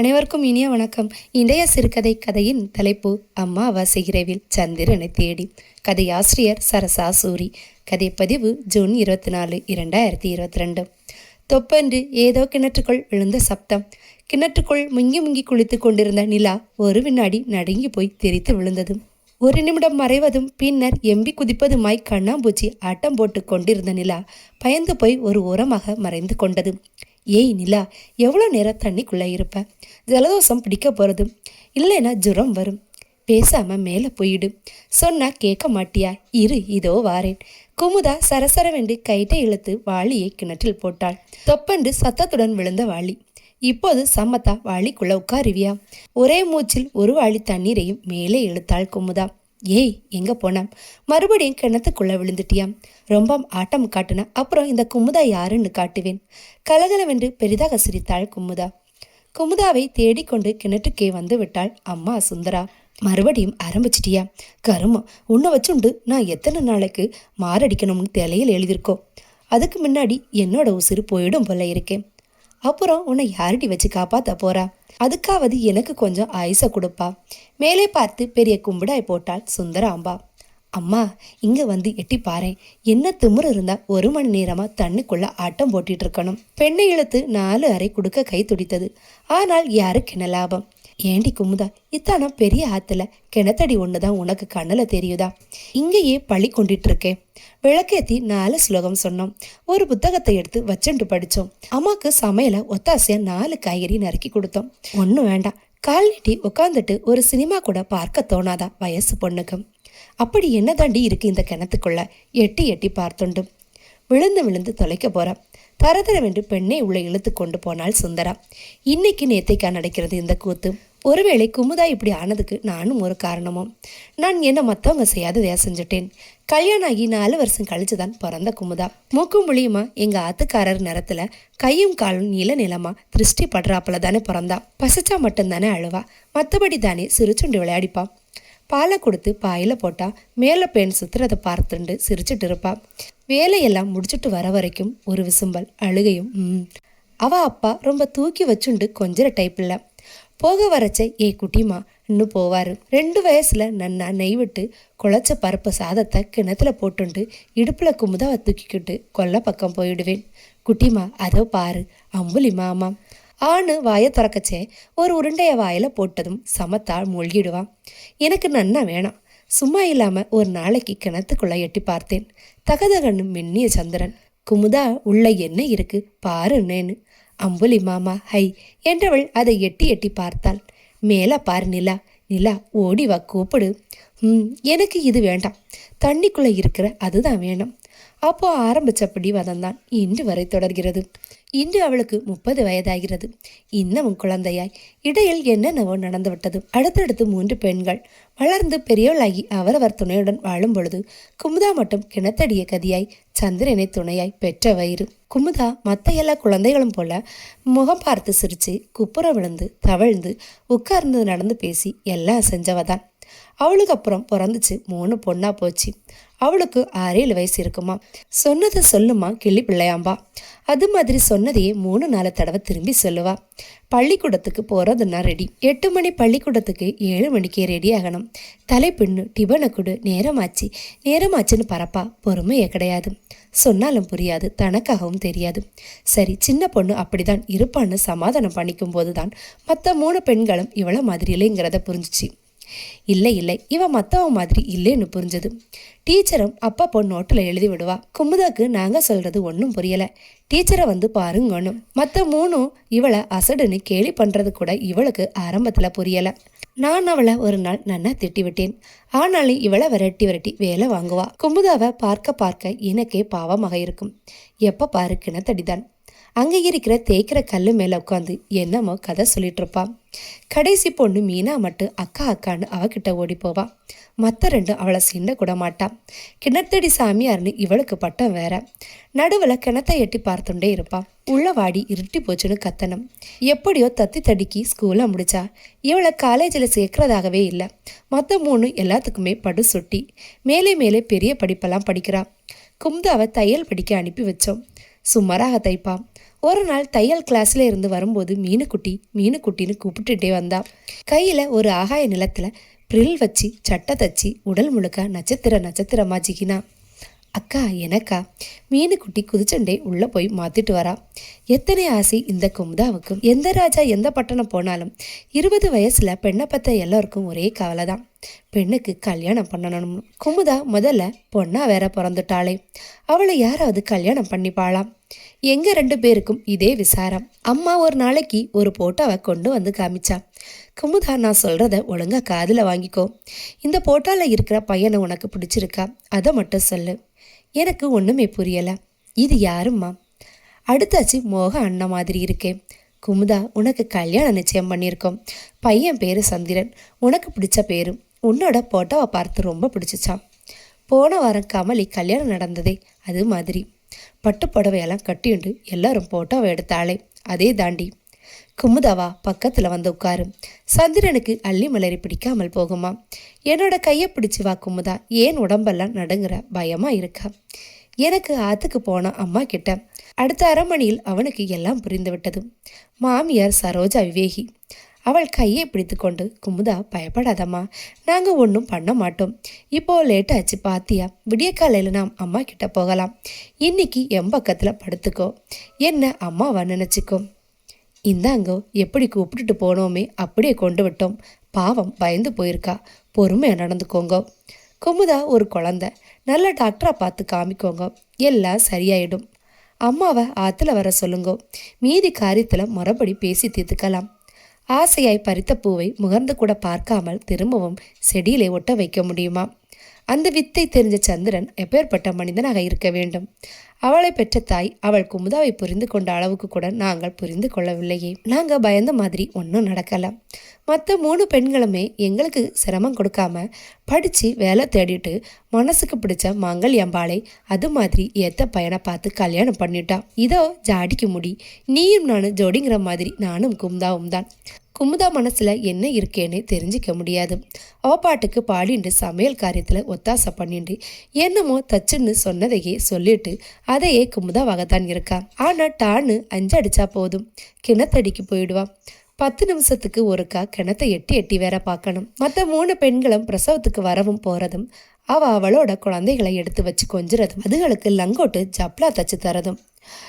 அனைவருக்கும் இனிய வணக்கம். இன்றைய சிறுகதை கதையின் தலைப்பு அம்மாவாசை இரவில் சந்திரனை தேடி. கதை ஆசிரியர் சரசா சூரி கதை பதிவு ஜூன் இருபத்தி நாலு இரண்டாயிரத்தி இருபத்தி ரெண்டு தொப்பென்று ஏதோ கிணற்றுக்குள் விழுந்த சப்தம். கிணற்றுக்குள் முங்கி முங்கி குளித்து கொண்டிருந்த நிலா ஒரு வினாடி நடுங்கி போய் தெரித்து விழுந்தது. ஒரு நிமிடம் மறைவதும் பின்னர் எம்பி குதிப்பதுமாய் கண்ணாம்பூச்சி ஆட்டம் போட்டு கொண்டிருந்த நிலா பயந்து போய் ஒரு ஓரமாக மறைந்து கொண்டது. ஏய் நிலா எவ்வளோ நேரம் தண்ணிக்குள்ளே இருப்ப? ஜலதோஷம் பிடிக்க போகிறது இல்லைன்னா ஜுரம் வரும். பேசாமல் மேலே போயிடு. சொன்னா கேட்க மாட்டியா? இரு இதோ வாரேன். குமுதா சரசரவென்று கைட்டை இழுத்து வாளியை கிணற்றில் போட்டாள். தொப்பென்று சத்தத்துடன் விழுந்த வாளி. இப்போது சமத்தா வாளிக்குள்ள உட்காருவியா? ஒரே மூச்சில் ஒரு வாளி தண்ணீரையும் மேலே இழுத்தாள் குமுதா. ஏய் எங்க போனாம் மறுபடியும் கிணத்துக்குள்ள விழுந்துட்டியாம் ரொம்ப ஆட்டம் காட்டுன அப்புறம் இந்த குமுதா யாருன்னு காட்டுவேன். கலகலவென்று பெரிதாக சிரித்தாள் குமுதா. குமுதாவை தேடிக்கொண்டு கிணற்றுக்கே வந்து விட்டாள் அம்மா சுந்தரா. மறுபடியும் ஆரம்பிச்சிட்டியா? கருமம் உன்னை வச்சுண்டு நான் எத்தனை நாளைக்கு மாரடிக்கணும்னு தலையில் எழுதியிருக்கோம். அதுக்கு முன்னாடி என்னோட உசிறு போயிடும் போல இருக்கேன் அப்புறம் உன்னை யாரடி வச்சு காப்பாத்த போறா? அதுக்காவது எனக்கு கொஞ்சம் ஐச கொடுப்பா. மேலே பார்த்து பெரிய கும்பிடாய் போட்டாள் சுந்தராம்பா. அம்மா இங்க வந்து எட்டி பாறேன் என்ன திமிரு இருந்தா ஒரு மணி நேரமா தண்ணிக்குள்ள ஆட்டம் போட்டிட்டு இருக்கணும். பெண்ணை இழுத்து நாலு அறை கொடுக்க கை துடித்தது. ஆனால் யாருக்கு என்ன லாபம்? ஏண்டி குமுதா இத்தானா பெரிய ஆத்துல கிணத்தடி ஒண்ணுதான் உனக்கு கண்ணுல தெரியுதா? இங்கேயே பழி கொண்டிட்டு இருக்கேன் விளக்கேத்தி நாலு ஸ்லோகம் சொன்னோம். ஒரு புத்தகத்தை எடுத்து வச்சுட்டு படிச்சோம். அம்மாக்கு சமையல ஒத்தாசையா நாலு காய்கறி நறுக்கி கொடுத்தோம். ஒன்றும் வேண்டாம். கால் நீட்டி உட்காந்துட்டு ஒரு சினிமா கூட பார்க்க தோணாதா வயசு பொண்ணுக்கு. அப்படி என்ன தாண்டி இருக்கு இந்த கிணத்துக்குள்ள? எட்டி எட்டி பார்த்துண்டு. விழுந்து விழுந்து தொலைக்க போறான் தரதரவென்று பெண்ணை உள்ள இழுத்து கொண்டு போனாள் சுந்தரா. இன்னைக்கு நேத்தைக்கா நடக்கிறது இந்த கூத்து. ஒருவேளை குமுதா இப்படி ஆனதுக்கு நானும் ஒரு காரணமும் நான் என்ன மற்றவங்க செய்யாததையா செஞ்சுட்டேன். கல்யாணம் ஆகி நாலு வருஷம் கழிச்சு தான் பிறந்த குமுதா. மூக்கும் முழியுமா எங்கள் ஆத்துக்காரர் நிறத்தில் கையும் காலும் நீல நிலமா திருஷ்டி படுறாப்புல தானே பிறந்தா. பசிச்சா மட்டும்தானே அழுவா. மற்றபடி தானே சிரிச்சுண்டு விளையாடிப்பா. பாலை கொடுத்து பாயில் போட்டால் மேலே பெண் சுற்றுறதை பார்த்துண்டு சிரிச்சிட்டு இருப்பா. வேலையெல்லாம் முடிச்சுட்டு வர வரைக்கும் ஒரு விசும்பல் அழுகையும் ம் அவ அப்பா ரொம்ப தூக்கி வச்சுண்டு கொஞ்சம் டைப் இல்லை போக வரச்ச ஏ குட்டிமா இன்னும் போவார். ரெண்டு வயசில் நன்னா நெய் விட்டு குழச்ச பருப்பு சாதத்தை கிணத்துல போட்டுண்டு இடுப்பில் குமுதாவை தூக்கிக்கிட்டு கொல்லை பக்கம் போயிடுவேன். குட்டிமா அதோ பாரு அம்புலி மாமா. ஆணு வாயை திறக்கச்சே ஒரு உருண்டைய வாயில் போட்டதும் சமத்தால் மூழ்கிடுவான் எனக்கு நன்னா வேணாம். சும்மா இல்லாமல் ஒரு நாளைக்கு கிணத்துக்குள்ள எட்டி பார்த்தேன். தகதகன்னு மின்னிய சந்திரன் குமுதா உள்ள என்ன இருக்கு? பாருன்னேன்னு அம்புலி மாமா ஹை என்றவள் அதை எட்டி எட்டி பார்த்தாள். மேலே பார் நிலா நிலா ஓடி வா கூப்பிடு. ம் எனக்கு இது வேண்டாம். தண்ணிக்குள்ளே இருக்கிற அதுதான் வேணும். அப்போ ஆரம்பிச்சபடி வதந்தான் இன்று வரை தொடர்கிறது. இன்று அவளுக்கு முப்பது வயதாகிறது. இன்னமும் குழந்தையாய். இடையில் என்னென்னவோ நடந்து விட்டது. அடுத்தடுத்து மூன்று பெண்கள். வளர்ந்து பெரியவளாகி அவரவர் துணையுடன் வாழும் பொழுது குமுதா மட்டும் கிணத்தடிய கதியாய் சந்திரனை துணையாய் பெற்ற வயிறு. குமுதா மற்ற எல்லா குழந்தைகளும் போல முகம் பார்த்து சிரிச்சு குப்புற விழுந்து தவழ்ந்து உட்கார்ந்து நடந்து பேசி எல்லாம் செஞ்சவதான். அவளுக்கு அப்புறம் பிறந்துச்சு. மூணு பொண்ணாக போச்சு. அவளுக்கு ஆறேழு வயசு இருக்குமா? சொன்னதை சொல்லுமா கிள்ளி பிள்ளையாம்பா. அது மாதிரி சொன்னதையே மூணு நாலு தடவை திரும்பி சொல்லுவா. பள்ளிக்கூடத்துக்கு போகிறதுன்னா ரெடி எட்டு மணி பள்ளிக்கூடத்துக்கு ஏழு மணிக்கே ரெடி ஆகணும். தலைப்பின்னு டிபனை கொடு. நேரமாச்சு. நேரமாச்சுன்னு பரப்பா. பொறுமையே கிடையாது. சொன்னாலும் புரியாது. தனக்காகவும் தெரியாது. சரி சின்ன பொண்ணு அப்படிதான் இருப்பான்னு சமாதானம் பண்ணிக்கும் போது தான் மற்ற மூணு பெண்களும் இவ்வளோ மாதிரி இல்லைங்கிறத புரிஞ்சிச்சு. இல்லை இல்லை. இவன் மற்றவன் மாதிரி இல்லைன்னு புரிஞ்சது. டீச்சரும் அப்பப்போ நோட்டில் எழுதி விடுவா. குமுதாக்கு நாங்கள் சொல்கிறது ஒன்றும் புரியலை. டீச்சரை வந்து பாருங்கணும் மற்ற மூணும் இவளை அசடுன்னு கேலி பண்ணுறது கூட இவளுக்கு ஆரம்பத்தில் புரியலை. நான் அவளை ஒரு நாள் நன்னா திட்டி விட்டேன் ஆனாலும் இவளை விரட்டி விரட்டி வேலை வாங்குவா. குமுதாவை பார்க்க பார்க்க எனக்கே பாவமாக இருக்கும். எப்போ பாரு கிணத்தடிதான். அங்கே இருக்கிற தேய்க்கிற கல் மேலே உட்காந்து என்னமோ கதை சொல்லிட்டு இருப்பான் கடைசி பொண்ணு மீனா மட்டும் அக்கா அக்கான்னு அவகிட்ட ஓடி போவான் மற்ற ரெண்டும் அவளை சீண்ட கூட மாட்டான் கிணத்தடி சாமியார்னு இவளுக்கு பட்டம் வேற. நடுவில் கிணத்தை எட்டி பார்த்துட்டே இருப்பான் உள்ள வாடி இருட்டி போச்சுன்னு கத்தனம் எப்படியோ தத்தி தடிக்கி ஸ்கூலை முடிச்சா. இவளை காலேஜில் சேர்க்கறதாகவே இல்லை. மற்ற மூணு எல்லாத்துக்குமே படு சுட்டி. மேலே மேலே பெரிய படிப்பெல்லாம் படிக்கிறான் கும்தாவை தையல் படிக்க அனுப்பி வச்சோம். சுமாராக தைப்பான் ஒரு நாள் தையல் கிளாஸ்ல இருந்து வரும்போது மீனுக்குட்டி மீனுக்குட்டின்னு கூப்பிட்டுட்டே வந்தா. கையில ஒரு ஆகாய நிலத்துல ப்ரில் வச்சு சட்டை தச்சு உடல் முழுக்க நட்சத்திர நட்சத்திரமா ஜிகினா. அக்கா எனக்கா? மீனுக்குட்டி குதிச்சண்டே உள்ளே போய் மாத்திட்டு வரா. எத்தனை ஆசை இந்த குமுதாவுக்கும்? எந்த ராஜா எந்த பட்டணம் போனாலும் இருபது வயசில் பெண்ணை பார்த்த எல்லாருக்கும் ஒரே கவலை தான் பெண்ணுக்கு கல்யாணம் பண்ணணும். குமுதா முதல்ல பொண்ணா வேற பிறந்துட்டாளே. அவளை யாராவது கல்யாணம் பண்ணிப்பாளாம் எங்க ரெண்டு பேருக்கும் இதே விசாரம். அம்மா ஒரு நாளைக்கு ஒரு போட்டோவை கொண்டு வந்து காமிச்சா. குமுதா நான் சொல்கிறத ஒழுங்கா காதில் வாங்கிக்கோ. இந்த போட்டோல இருக்கிற பையனை உனக்கு பிடிச்சிருக்கா? அதை மட்டும் சொல்லு. எனக்கு ஒன்றுமே புரியலை. இது யாரும்மா? அடுத்தாச்சு மோக அண்ணன் மாதிரி இருக்கே. குமுதா உனக்கு கல்யாணம் நிச்சயம் பண்ணியிருக்கோம். பையன் பேர் சந்திரன். உனக்கு பிடிச்ச பேரும் உன்னோட போட்டோவை பார்த்து ரொம்ப பிடிச்சிச்சான் போன வாரம் கமலி கல்யாணம் நடந்ததே அது மாதிரி. பட்டு புடவையெல்லாம் கட்டிண்டு எல்லாரும் போட்டோவை எடுத்தாளே. அதே தாண்டி குமுதாவா பக்கத்தில் வந்து உட்காரு. சந்திரனுக்கு அள்ளி மலரி பிடிக்காமல் போகுமா. என்னோட கையை பிடிச்சி வா குமுதா ஏன் உடம்பெல்லாம் நடுங்குற? பயமா இருக்கா. எனக்கு ஆத்துக்கு போன அம்மா கிட்ட. அடுத்த அரை மணியில் அவனுக்கு எல்லாம் புரிந்து விட்டது. மாமியார் சரோஜா விவேகி. அவள் கையை பிடித்து கொண்டு குமுதா பயப்படாதம்மா. நாங்கள் ஒன்றும் பண்ண மாட்டோம். இப்போ லேட் ஆச்சு பாத்தியா? விடிய காலையில் நாம் அம்மா கிட்ட போகலாம். இன்னைக்கு என் பக்கத்தில் படுத்துக்கோ. என்ன அம்மாவா நினச்சிக்கோ. இந்தாங்கோ எப்படி கூப்பிட்டுட்டு போனோமே அப்படியே கொண்டு விட்டோம். பாவம் பயந்து போயிருக்கா. பொறுமையாக நடந்துக்கோங்க. குமுதா ஒரு குழந்த. நல்ல டாக்டரா பார்த்து காமிக்கோங்க. எல்லாம் சரியாயிடும். அம்மாவை ஆற்றுல வர சொல்லுங்க. மீதி காரியத்தில் மறுபடி பேசி தீர்த்துக்கலாம். ஆசையாய் பறித்த பூவை முகர்ந்து கூட பார்க்காமல் திரும்பவும் செடியிலே ஒட்ட வைக்க முடியுமா? அந்த வித்தை தெரிஞ்ச சந்திரன் எப்பேற்பட்ட மனிதனாக இருக்க வேண்டும்? அவளை பெற்ற தாய் அவள் குமுதாவை புரிந்து கொண்ட அளவுக்கு கூட நாங்கள் புரிந்து கொள்ளவில்லையே. நாங்கள் பயந்த மாதிரி ஒன்றும் நடக்கலை. மற்ற மூணு பெண்களுமே எங்களுக்கு சிரமம் கொடுக்காம படித்து வேலை தேடிட்டு மனசுக்கு பிடிச்ச மங்கள்யம்பாளை அது மாதிரி ஏத்த பையனை பார்த்து கல்யாணம் பண்ணிட்டான் இதோ ஜாடிக்கு முடி. நீயும் நானும் ஜோடிங்கிற மாதிரி நானும் குமுதாவும் தான். குமுதா மனசில் என்ன இருக்கேன்னு தெரிஞ்சிக்க முடியாது. அவ பாட்டுக்கு பாடிண்டு சமையல் காரியத்தில் ஒத்தாசை பண்ணிண்டு என்னமோ தச்சுன்னு சொன்னதையே சொல்லிட்டு அதையே குமுதாவாகத்தான் இருக்கா. ஆனா டான்னு அஞ்சு அடிச்சா போதும். கிணத்தடிக்கு போயிடுவா. பத்து நிமிஷத்துக்கு ஒருக்கா கிணத்தை எட்டி எட்டி வேற பார்க்கணும். மற்ற மூணு பெண்களும் பிரசவத்துக்கு வரவும் போறதும் அவ அவளோட குழந்தைகளை எடுத்து வச்சு கொஞ்சுறதும் அதுகளுக்கு லங்கோட்டு ஜப்லா தச்சு தரதும்.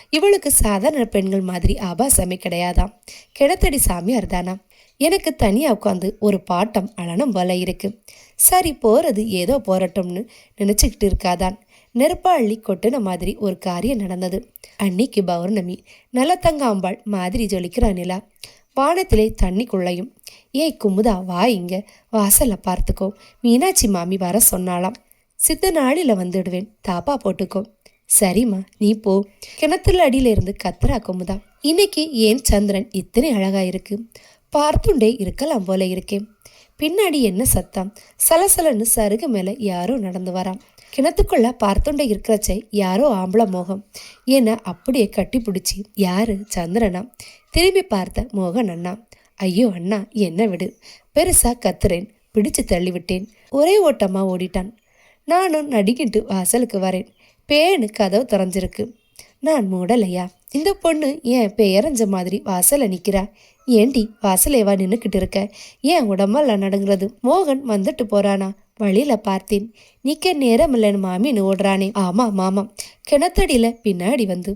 இவளுக்கு சாதாரண பெண்கள் மாதிரி ஆபாசமே கிடையாதாம். கிணத்தடி சாமியார் தானா? எனக்கு தனியாக உட்காந்து ஒரு பாட்டம் அலனம் போல இருக்கு. சரி போறது ஏதோ போறட்டும்னு நினச்சிக்கிட்டு இருக்காதான். நெருப்பாள்ளி கொட்டின மாதிரி ஒரு காரியம் நடந்தது. அன்னைக்கு பௌர்ணமி. நல்ல தங்காம்பாள் மாதிரி ஜொலிக்கிறா நிலா. வானத்திலே தண்ணிக்குள்ளையும் ஏய் குமுதா வா இங்க. வாசல்ல பார்த்துக்கோ. மீனாட்சி மாமி வர சொன்னாலாம் சித்த நாளில் வந்துடுவேன். தாப்பா போட்டுக்கோ. சரிம்மா நீ போ. கிணத்துல அடியில இருந்து கத்துறா குமுதா. இன்னைக்கு ஏன் சந்திரன் இத்தனை அழகா இருக்கு? பார்த்துண்டே இருக்கலாம் போல இருக்கேன் பின்னாடி என்ன சத்தம்? சலசலன்னு சருகு மேல யாரோ நடந்து வரான் கிணத்துக்குள்ள பார்த்துண்டே இருக்கிறச்சே யாரோ ஆம்பளை மோகம் என்னை அப்படியே கட்டி பிடிச்சி யாரு சந்திரனா? திரும்பி பார்த்த மோகன் அண்ணா ஐயோ அண்ணா என்ன விடு பெருசா கத்துறேன் பிடிச்சு தள்ளிவிட்டேன் ஒரே ஓட்டமா ஓடிட்டான். நானும் நடிக்கிட்டு வாசலுக்கு வரேன் பேனு கதவு திறஞ்சிருக்கு. நான் மூடலையா? இந்த பொண்ணு ஏன் பெயரஞ்ச மாதிரி வாசல நிக்கிறா. ஏண்டி வாசலேவா நின்றுக்கிட்டு இருக்க? ஏன் உடம்பெல்லாம் நடங்குறது? மோகன் வந்துட்டு போறானா? வழியில பார்த்தேன். நிக்க நேரம் இல்லைன்னு மாமின்னு ஓடுறானே. ஆமா மாமா. கிணத்தடியில பின்னாடி வந்து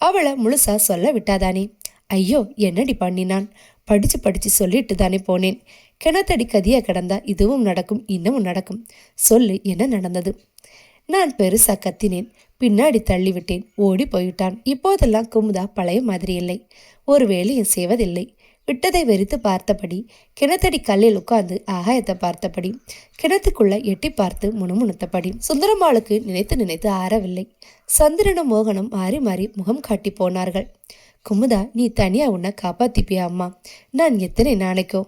அவளை முழுசா சொல்ல விட்டாதானே. ஐயோ என்னடி பண்ணினான்? படிச்சு படிச்சு சொல்லிட்டு தானே போனேன். கிணத்தடி கதியா கிடந்தா இதுவும் நடக்கும் இன்னமும் நடக்கும். சொல்லு என்ன நடந்தது? நான் பெருசா கத்தினேன். பின்னாடி தள்ளிவிட்டேன் ஓடி போயிட்டான் இப்போதெல்லாம் குமுதா பழைய மாதிரி இல்லை. ஒரு வேலையும் செய்வதில்லை. விட்டதை வெறித்து பார்த்தபடி கிணத்தடி கல்லில் உட்கார்ந்து ஆகாயத்தை பார்த்தபடி கிணத்துக்குள்ள எட்டி பார்த்து முணுமுணுத்தபடி சுந்தரம்மாளுக்கு நினைத்து நினைத்து ஆறவில்லை. சந்திரனும் மோகனும் மாறி மாறி முகம் காட்டி போனார்கள். குமுதா நீ தனியா உன்னை காப்பாத்திப்பியா அம்மா? நான் எத்தனை நாளைக்கோ?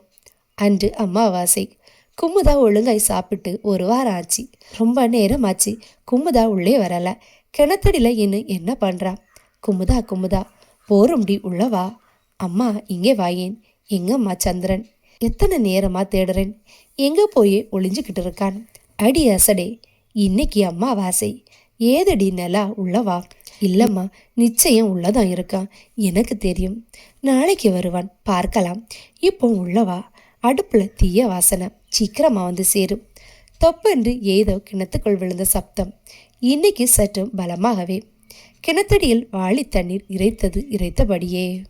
அன்று அம்மாவாசை. குமுதா ஒழுங்காய் சாப்பிட்டு ஒரு வாரம் ஆச்சு. ரொம்ப நேரம் ஆச்சு. குமுதா உள்ளே வரல. கிணத்தடியில் இன்னும் என்ன பண்றா? குமுதா குமுதா போரும்டி உள்ளவா அம்மா இங்கே வாயேன் எங்கம்மா சந்திரன்? எத்தனை நேரமா தேடுறேன்? எங்க போய் ஒளிஞ்சுக்கிட்டு இருக்கான்? அடி அசடே இன்னைக்கு அம்மா வாசை. ஏதடி நிலா உள்ளவா இல்லைம்மா நிச்சயம் உள்ளதான் இருக்கான். எனக்கு தெரியும். நாளைக்கு வருவான். பார்க்கலாம். இப்போ உள்ளவா அடுப்பில் தீய வாசனை. சீக்கிரமா வந்து சேரும். தொப்பென்று ஏதோ கிணத்துக்குள் விழுந்த சப்தம். இன்னைக்கு சற்று பலமாகவே. கிணத்தடியில் வாளி தண்ணீர் இறைத்தது இறைத்தபடியே.